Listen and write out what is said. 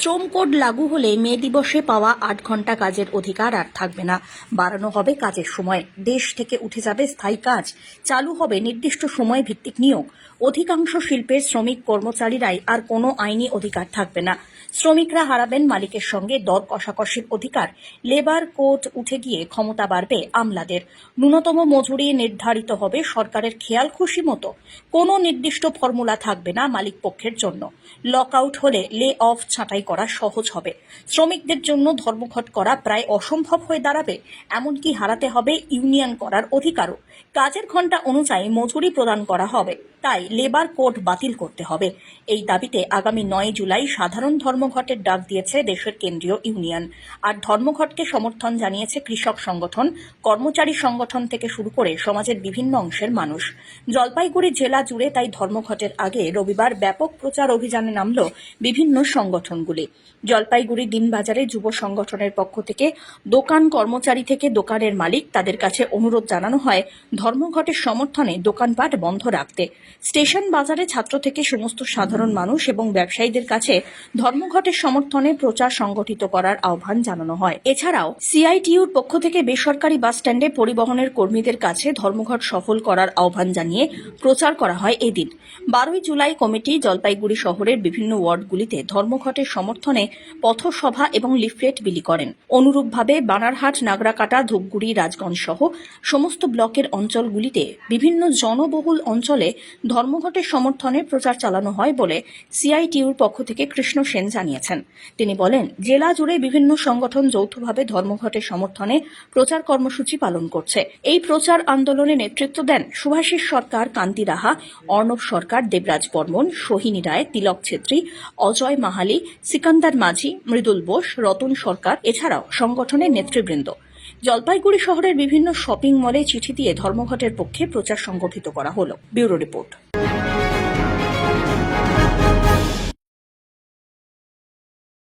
শ্রম কোড লাগু হলে মে দিবসে পাওয়া আট ঘণ্টা কাজের অধিকার আর থাকবে না। বাড়ানো হবে কাজের সময়। দেশ থেকে উঠে যাবে স্থায়ী কাজ। চালু হবে নির্দিষ্ট সময় ভিত্তিক নিয়োগ। অধিকাংশ শিল্পের শ্রমিক কর্মচারীরাই আর কোনো আইনি অধিকার থাকবে না। শ্রমিকরা হারাবেন মালিকের সঙ্গে দর কষাকষির অধিকার। লেবার কোর্ট উঠে গিয়ে ক্ষমতা বাড়বে আমলাদের। ন্যূনতম মজুরি নির্ধারিত হবে সরকারের খেয়াল খুশি মতো। কোনো নির্দিষ্ট ফর্মুলা থাকবে না মালিক পক্ষের জন্য। লক আউট হলে লে অফ ছাঁটাই করা সহজ হবে। শ্রমিকদের জন্য ধর্মঘট করা প্রায় অসম্ভব হয়ে দাঁড়াবে, এমনকি হারাতে হবে ইউনিয়ন করার অধিকারও। কাজের ঘণ্টা অনুযায়ী মজুরি প্রদান করা হবে। তাই লেবার কোড বাতিল করতে হবে। এই দাবিতে আগামী নয় জুলাই সাধারণ ধর্মঘটের ডাক দিয়েছে দেশের কেন্দ্রীয় ইউনিয়ন। আর ধর্মঘটকে সমর্থন জানিয়েছে কৃষক সংগঠন, কর্মচারী সংগঠন থেকে শুরু করে সমাজের বিভিন্ন অংশের মানুষ। জলপাইগুড়ি জেলা জুড়ে তাই ধর্মঘটের আগে রবিবার ব্যাপক প্রচার অভিযানে নামল বিভিন্ন সংগঠনগুলি। জলপাইগুড়ি দিনবাজারে যুব সংগঠনের পক্ষ থেকে দোকান কর্মচারী থেকে দোকানের মালিক তাদের কাছে অনুরোধ জানানো হয় ধর্মঘটের সমর্থনে দোকানপাট বন্ধ রাখতে। স্টেশন বাজারে ছাত্র থেকে সমস্ত সাধারণ মানুষ এবং ব্যবসায়ীদের কাছে ধর্মঘটের সমর্থনে প্রচার সংগঠিত করার আহ্বান জানানো হয়। এছাড়াও, সিআইটিউর পক্ষ থেকে বেসরকারি বাস স্ট্যান্ডে পরিবহনের কর্মীদের কাছে ধর্মঘট সফল করার আহ্বান জানিয়ে প্রচার করা হয় এদিন। বারোই জুলাই কমিটি জলপাইগুড়ি শহরের বিভিন্ন ওয়ার্ডগুলিতে ধর্মঘটের সমর্থনে পথসভা এবং লিফলেট বিলি করেন। অনুরূপভাবে বানারহাট, নাগরাকাটা, ধূপগুড়ি রাজগঞ্জ সহ সমস্ত ব্লকের অঞ্চলগুলিতে বিভিন্ন জনবহুল অঞ্চলে ধর্মঘটের সমর্থনে প্রচার চালানো হয় বলে সিআইটিউর পক্ষ থেকে কৃষ্ণ সেন জানিয়েছেন। তিনি বলেন, জেলা জুড়ে বিভিন্ন সংগঠন যৌথভাবে ধর্মঘটের সমর্থনে প্রচার কর্মসূচি পালন করছে। এই প্রচার আন্দোলনে নেতৃত্ব দেন সুভাষিস সরকার, কান্তি রাহা, অর্ণব সরকার, দেবরাজ বর্মন, সোহিনী রায়, তিলক ছেত্রী, অজয় মাহালি, সিকান্দার মাঝি, মৃদুল বোস, রতন সরকার, এছাড়াও সংগঠনের নেতৃবৃন্দ। জলপাইগুড়ি শহরের বিভিন্ন শপিং মলে চিঠি দিয়ে ধর্মঘটের পক্ষে প্রচার সংগঠিত করা হল। Bureau report.